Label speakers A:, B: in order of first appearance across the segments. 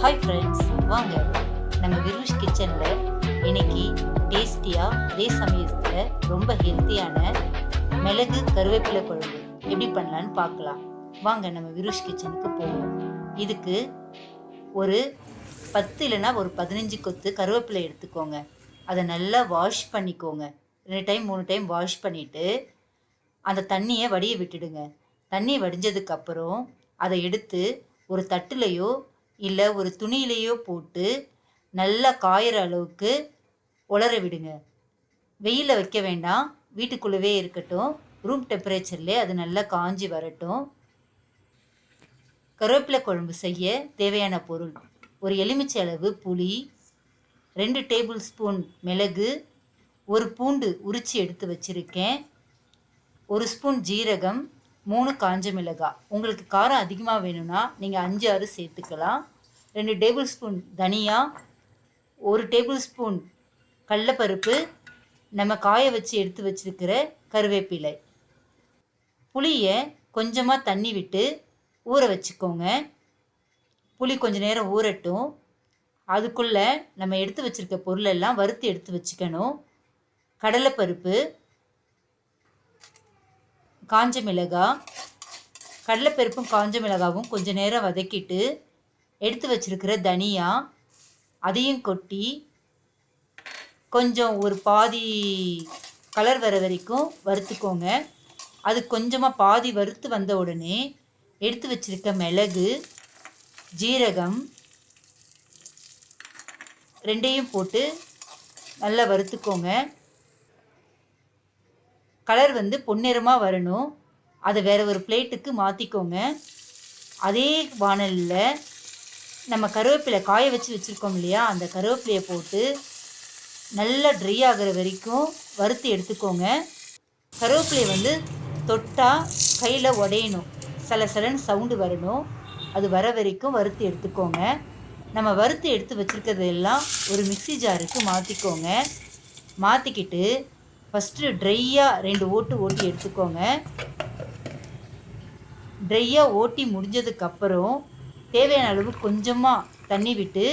A: Hi friends வாங்க. நம்ம விருஷ் கிச்சனில் இன்னைக்கு டேஸ்டியாக அதே சமயத்தில் ரொம்ப ஹெல்த்தியான மிளகு கருவேப்பிலை குழம்பு எப்படி பண்ணலான்னு பார்க்கலாம். வாங்க நம்ம விருஷ் கிச்சனுக்கு போவோம். இதுக்கு ஒரு பத்து இல்லைன்னா ஒரு பதினஞ்சு கொத்து கருவேப்பிலை எடுத்துக்கோங்க. அதை நல்லா வாஷ் பண்ணிக்கோங்க. ரெண்டு டைம் மூணு டைம் வாஷ் பண்ணிவிட்டு அந்த தண்ணியை வடிய விட்டுடுங்க. தண்ணி வடிஞ்சதுக்கப்புறம் அதை எடுத்து ஒரு தட்டுலையோ இல்லை ஒரு துணியிலையோ போட்டு நல்லா காயிற அளவுக்கு உலர விடுங்க. வெயிலில் வைக்க வேண்டாம். வீட்டுக்குள்ளவே இருக்கட்டும். ரூம் டெம்பரேச்சர்லேயே அது நல்லா காஞ்சி வரட்டும். கருவேப்பிலை குழம்பு செய்ய தேவையான பொருள். ஒரு எலுமிச்சை அளவு புளி ரெண்டு டேபிள் ஸ்பூன் மிளகு ஒரு பூண்டு உரித்து எடுத்து வச்சுருக்கேன். ஒரு ஸ்பூன் ஜீரகம் மூணு காஞ்ச மிளகாய் உங்களுக்கு காரம் அதிகமாக வேணும்னா நீங்கள் அஞ்சு ஆறு சேர்த்துக்கலாம். ரெண்டு டேபிள் ஸ்பூன் தனியா ஒரு டேபிள் ஸ்பூன் கடலப்பருப்பு நம்ம காய வச்சு எடுத்து வச்சிருக்கிற கருவேப்பிலை. புளியை கொஞ்சமாக தண்ணி விட்டு ஊற வச்சுக்கோங்க. புளி கொஞ்சம் நேரம் ஊறட்டும். அதுக்குள்ளே நம்ம எடுத்து வச்சிருக்க பொருளெல்லாம் வறுத்து எடுத்து வச்சுக்கணும். கடலைப்பருப்பு காஞ்ச மிளகாய் கடலைப்பருப்பும் காஞ்ச மிளகாவும் கொஞ்சம் நேரம் வதக்கிட்டு எடுத்து வச்சிருக்கிற தனியா அதையும் கொட்டி கொஞ்சம் ஒரு பாதி கலர் வர வரைக்கும் வறுத்துக்கோங்க. அது கொஞ்சமாக பாதி வறுத்து வந்த உடனே எடுத்து வச்சிருக்க மிளகு ஜீரகம் ரெண்டையும் போட்டு நல்லா வறுத்துக்கோங்க. கலர் வந்து பொன்னிறமாக வரணும். அதை வேற ஒரு பிளேட்டுக்கு மாற்றிக்கோங்க அதே வானலில் நம்ம கருவேப்பிலை காய வச்சு வச்சுருக்கோம் இல்லையா? அந்த கருவேப்பிலையை போட்டு நல்லா ட்ரை ஆகிற வரைக்கும் வறுத்து எடுத்துக்கோங்க. கருவேப்பிலையை வந்து தொட்டால் கையில் உடையணும். சில சலசலன்னு சவுண்டு வரணும். அது வர வரைக்கும் வறுத்து எடுத்துக்கோங்க. நம்ம வறுத்து எடுத்து வச்சுருக்கிறது எல்லாம் ஒரு மிக்ஸி ஜாருக்கு மாற்றிக்கோங்க மாற்றிக்கிட்டு ஃபஸ்ட்டு ட்ரையாக ரெண்டு ஓட்டு ஓட்டி எடுத்துக்கோங்க. ட்ரையாக ஓட்டி முடிஞ்சதுக்கப்புறம் தேவையான அளவு கொஞ்சமாக தண்ணி விட்டு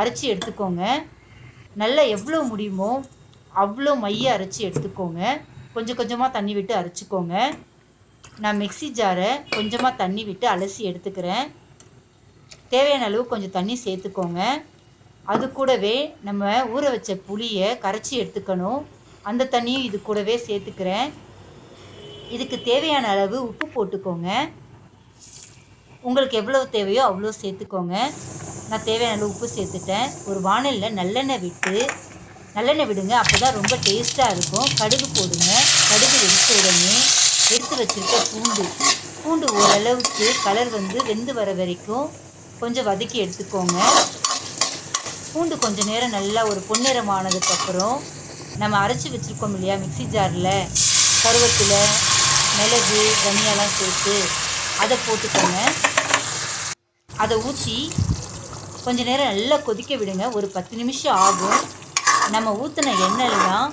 A: அரைச்சி எடுத்துக்கோங்க. நல்லா எவ்வளோ முடியுமோ அவ்வளோ மைய அரைச்சி எடுத்துக்கோங்க. கொஞ்சம் கொஞ்சமாக தண்ணி விட்டு அரைச்சிக்கோங்க. நான் மிக்ஸி ஜாரை கொஞ்சமாக தண்ணி விட்டு அலசி எடுத்துக்கிறேன். தேவையான அளவு கொஞ்சம் தண்ணி சேர்த்துக்கோங்க. அது கூடவே நம்ம ஊற வச்ச புளியை கரைச்சி எடுத்துக்கணும். அந்த தண்ணியும் இது கூடவே சேர்த்துக்கிறேன். இதுக்கு தேவையான அளவு உப்பு போட்டுக்கோங்க. உங்களுக்கு எவ்வளோ தேவையோ அவ்வளோ சேர்த்துக்கோங்க. நான் தேவையான அளவு உப்பு சேர்த்துட்டேன். ஒரு வானலில் நல்லெண்ணெய் விட்டு நல்லெண்ணெய் விடுங்க. அப்போ தான் ரொம்ப டேஸ்ட்டாக இருக்கும். கடுகு போடுங்க. கடுகு வெடித்த உடனே எடுத்து வச்சுருக்க பூண்டு. பூண்டு ஓரளவுக்கு கலர் வந்து வெந்து வர வரைக்கும் கொஞ்சம் வதக்கி எடுத்துக்கோங்க. பூண்டு கொஞ்சம் நேரம் நல்லா ஒரு பொன்னிறம் ஆனதுக்கப்புறம் நம்ம அரைச்சி வச்சுருக்கோம் இல்லையா மிக்ஸி ஜாரில் கருவேப்பிலை மிளகு தனியாலாம் சேர்த்து அதை போட்டுக்கோங்க. அதை ஊற்றி கொஞ்ச நேரம் நல்லா கொதிக்க விடுங்க. ஒரு பத்து நிமிஷம் ஆகும். நம்ம ஊற்றின எண்ணெய்லாம்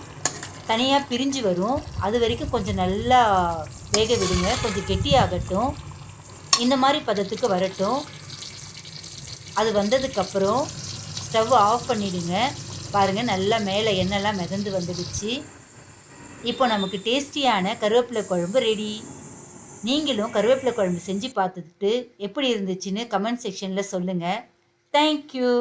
A: தனியாக பிரிஞ்சு வரும். அது வரைக்கும் கொஞ்சம் நல்லா வேக விடுங்க. கொஞ்சம் கெட்டியாகட்டும். இந்த மாதிரி பதத்துக்கு வரட்டும். அது வந்ததுக்கப்புறம் ஸ்டவ் ஆஃப் பண்ணிவிடுங்க பாருங்கள் நல்லா மேலே எண்ணெய்லாம் மிதந்து வந்துடுச்சு. இப்போ நமக்கு டேஸ்டியான கருவேப்பிலை குழம்பு ரெடி நீங்களும் கருவேப்பிலை குழம்பு செஞ்சு பார்த்துட்டு எப்படி இருந்துச்சுன்னு கமெண்ட் செக்ஷனில் சொல்லுங்கள் தேங்க்யூ